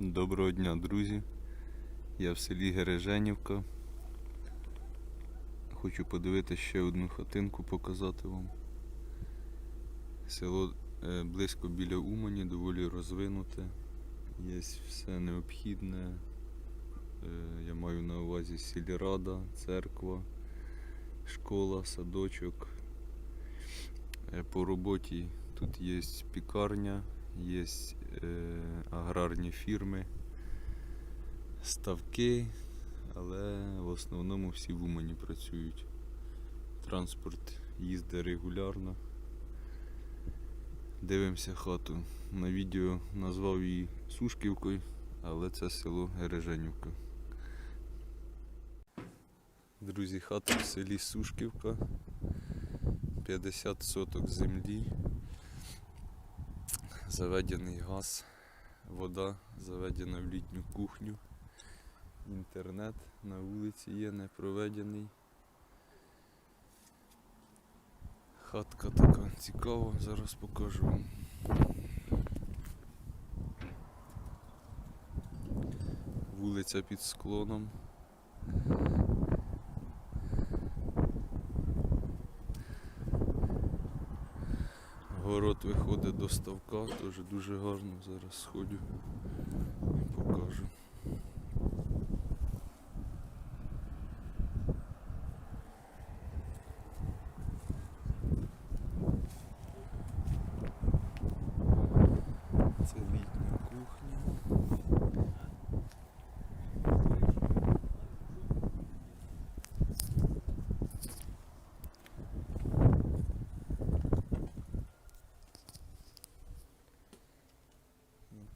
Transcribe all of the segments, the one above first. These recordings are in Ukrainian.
Доброго дня, друзі. Я в селі Гереженівка. Хочу подивитися ще одну хатинку, показати вам. Село е, близько біля Умані, доволі розвинуте. Є все необхідне. Е, Я маю на увазі сільрада, церква, школа, садочок. Е, По роботі тут є пікарня, є е, аграрні фірми, ставки, але в основному всі в Умані працюють. Транспорт їздить регулярно. Дивимося хату. На відео назвав її Сушківкою, але це село Гереженівка. Друзі, хата в селі Сушківка. 50 соток землі. Заведений газ, вода заведена в літню кухню. Інтернет на вулиці є не проведений. Хатка така цікава, зараз покажу вам. Вулиця під склоном. Город виходить до ставка, теж дуже гарно. Зараз сходю і покажу. Це літня кухня.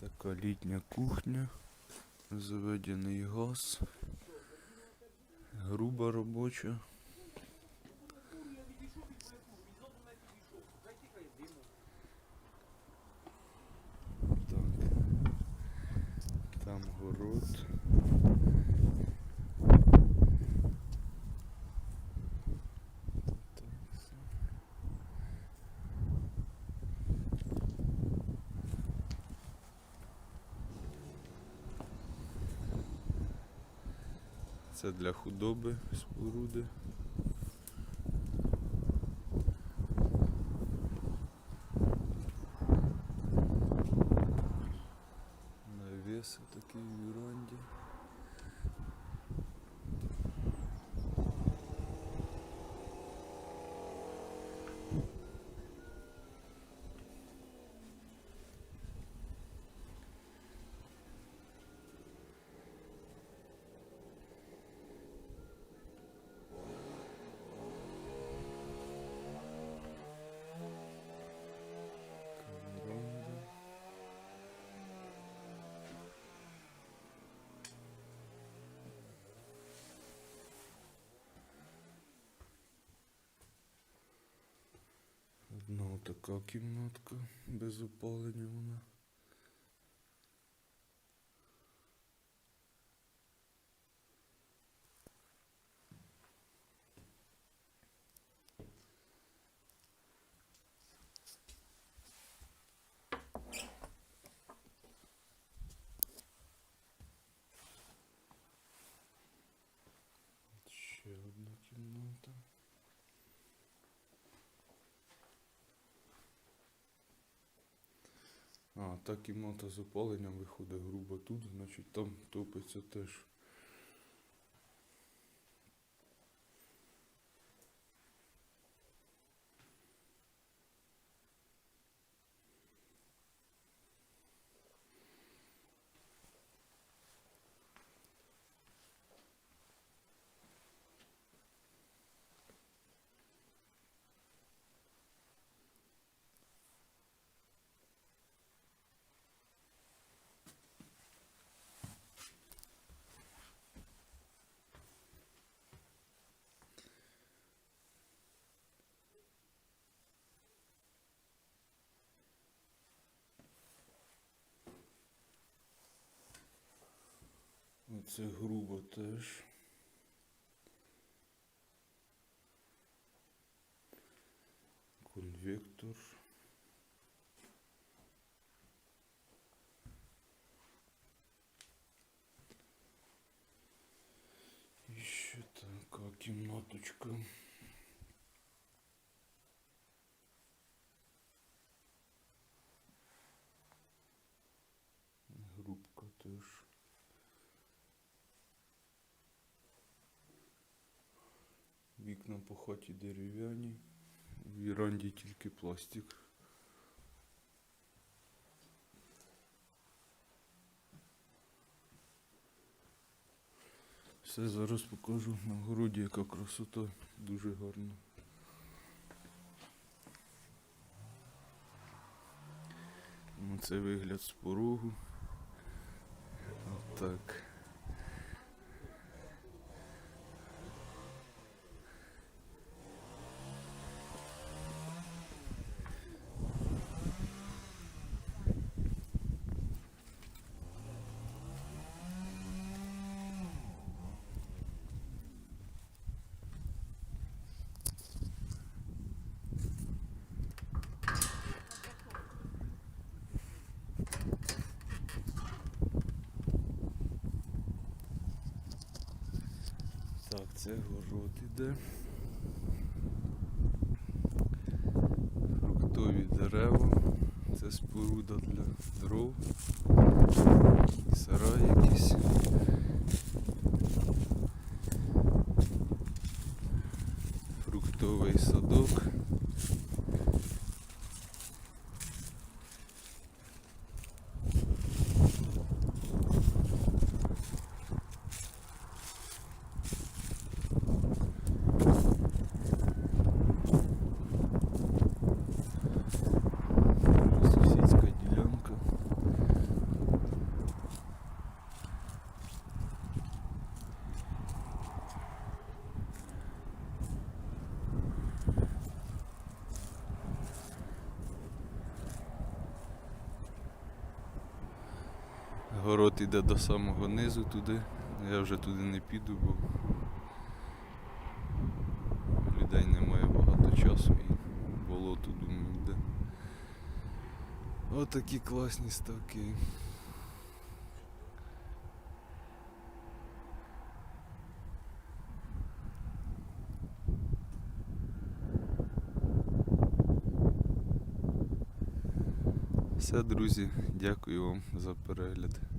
Така літня кухня, заведений газ, груба робоча. Так. Там город. Так, все. Це для худоби споруди. Така кімнатка без опалення вона. Ще одна кімната. А, та кімната з опаленням виходить грубо тут, значить там топиться теж. це грубо теж. Конвектор. І ще кімнаточка. Вікна по хаті дерев'яні. В віранді тільки пластик. Все зараз покажу на городі, яка красота, дуже гарно. Ну, Це вигляд з порогу. Отак. Так, це город іде. Фруктові дерева. Це споруда для дров. І сарай якийсь. Город іде до самого низу туди. Я вже туди не піду, бо людей немає багато часу і болото, думаю, йде. Отакі класні ставки. Все, друзі, дякую вам за перегляд.